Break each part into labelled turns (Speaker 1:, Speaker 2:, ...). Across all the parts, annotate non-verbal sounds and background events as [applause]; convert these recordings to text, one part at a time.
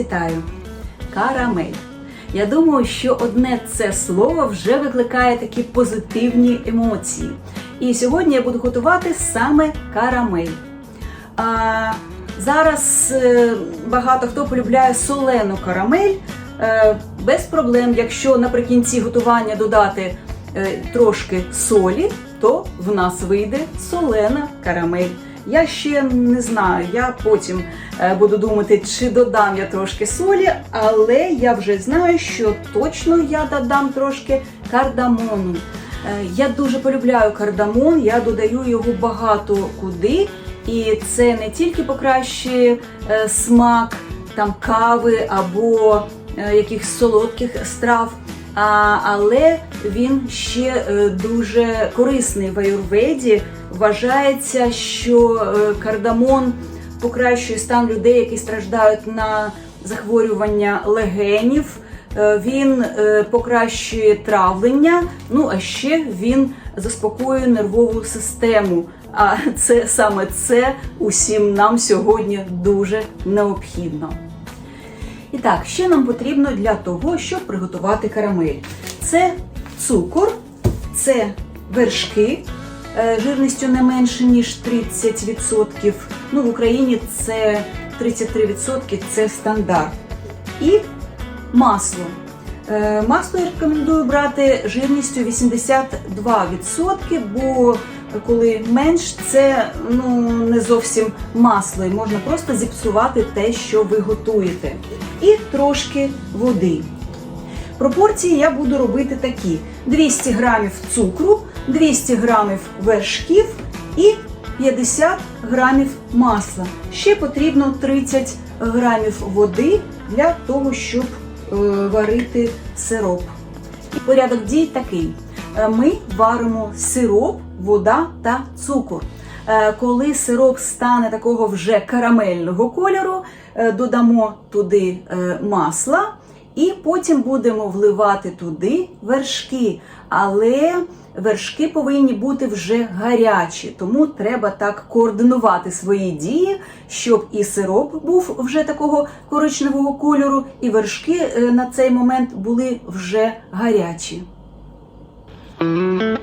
Speaker 1: вітаю! Карамель. Я думаю, що одне це слово вже викликає такі позитивні емоції. І сьогодні я буду готувати саме карамель. А, зараз е, багато хто полюбляє солену карамель. Е, без проблем, якщо наприкінці готування додати е, трошки солі, то в нас вийде солена карамель. Я ще не знаю, я потім е, буду думати, чи додам я трошки солі, але я вже знаю, що точно я додам трошки кардамону. Е, Я дуже полюбляю кардамон, я додаю його багато куди, і це не тільки покращує е, смак там кави або якихось солодких страв. Але він ще е, дуже корисний в аюрведі. Вважається, що е, кардамон покращує стан людей, які страждають на захворювання легенів. Е, Він покращує травлення, ну а ще він заспокоює нервову систему. А це саме це усім нам сьогодні дуже необхідно. І так, що нам потрібно для того, щоб приготувати карамель? Це цукор, це вершки е, жирністю не менше, ніж 30%. Ну, в Україні це 33%, це стандарт. І масло. Е, Масло я рекомендую брати жирністю 82%, бо коли менш, це ну, не зовсім масло, і можна просто зіпсувати те, що ви готуєте. І трошки води. Пропорції я буду робити такі: 200 грамів цукру, 200 грамів вершків і 50 грамів масла. Ще потрібно 30 грамів води для того, щоб е, варити сироп. Порядок дій такий: ми варимо сироп, вода та цукор. Е, Коли сироп стане такого вже карамельного кольору, е, додамо туди е, масла. І потім будемо вливати туди вершки. Але вершки повинні бути вже гарячі, тому треба так координувати свої дії, щоб і сироп був вже такого коричневого кольору, і вершки е, на цей момент були вже гарячі. Е,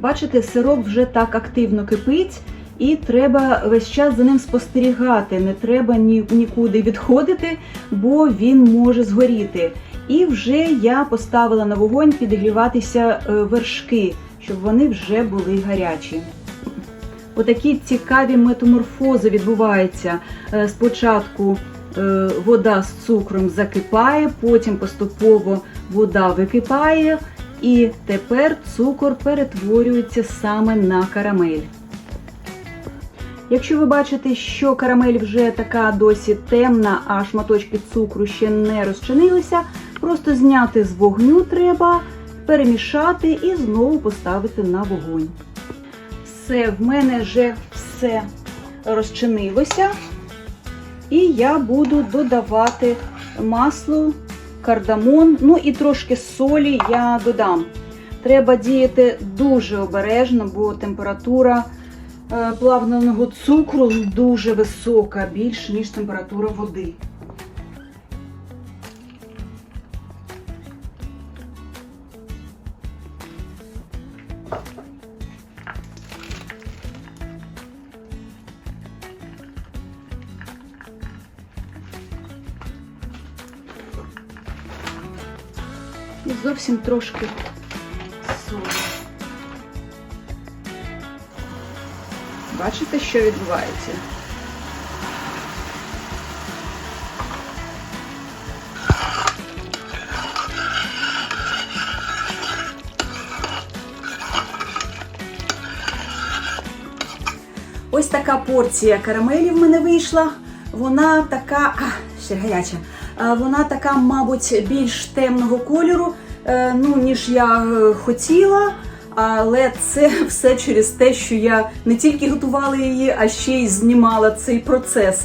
Speaker 1: Бачите, сироп вже так активно кипить, і треба весь час за ним спостерігати. Не треба ні, нікуди відходити, бо він може згоріти. І вже я поставила на вогонь підігріватися е, вершки, щоб вони вже були гарячі. Отакі цікаві метаморфози відбуваються. Е, Спочатку е, вода з цукром закипає, потім поступово вода википає, і тепер цукор перетворюється саме на карамель. Якщо ви бачите, що карамель вже така досить темна, а шматочки цукру ще не розчинилися, просто зняти з вогню треба, перемішати і знову поставити на вогонь. Все, в мене вже все розчинилося. І я буду додавати масло, кардамон, ну і трошки солі я додам. Треба діяти дуже обережно, бо температура е, плавленого цукру дуже висока, більше, ніж температура води. І зовсім трошки солі. Бачите, що відбувається? Ось така порція карамелі в мене вийшла. Вона така, а, ще гаряча. Вона така, мабуть, більш темного кольору, ну, ніж я е, хотіла. Але це [laughs] все через те, що я не тільки готувала її, а ще й знімала цей процес.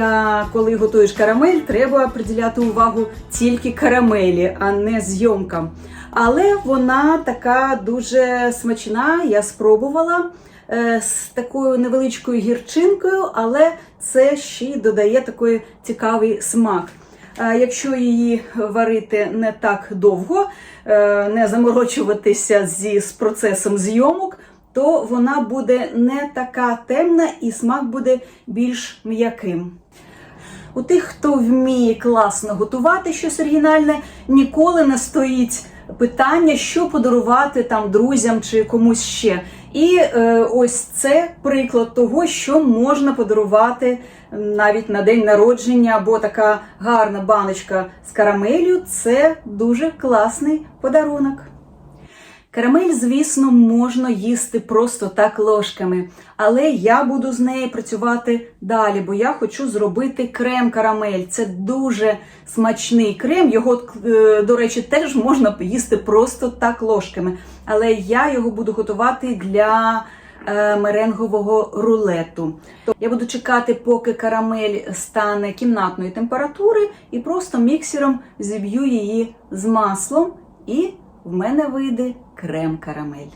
Speaker 1: А коли готуєш карамель, треба приділяти увагу тільки карамелі, а не зйомкам. Але вона така дуже смачна, я спробувала е, з такою невеличкою гірчинкою, але це ще й додає такий цікавий смак. Якщо її варити не так довго, е, не заморочуватися зі, з процесом зйомок, то вона буде не така темна і смак буде більш м'яким. У тих, хто вміє класно готувати щось оригінальне, ніколи не стоїть питання, що подарувати там друзям чи комусь ще. І е, ось це приклад того, що можна подарувати навіть на день народження, або така гарна баночка з карамелю це дуже класний подарунок. Карамель, звісно, можна їсти просто так ложками, але я буду з нею працювати далі, бо я хочу зробити крем карамель. Це дуже смачний крем. Його, е, до речі, теж можна їсти просто так ложками. Але я його буду готувати для е, меренгового рулету. Я буду чекати, поки карамель стане кімнатної температури, і просто міксером зіб'ю її з маслом і в мене вийде крем-карамель.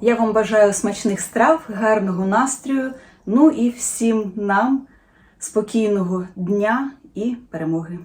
Speaker 1: Я вам бажаю смачних страв, гарного настрою, ну і всім нам спокійного дня і перемоги.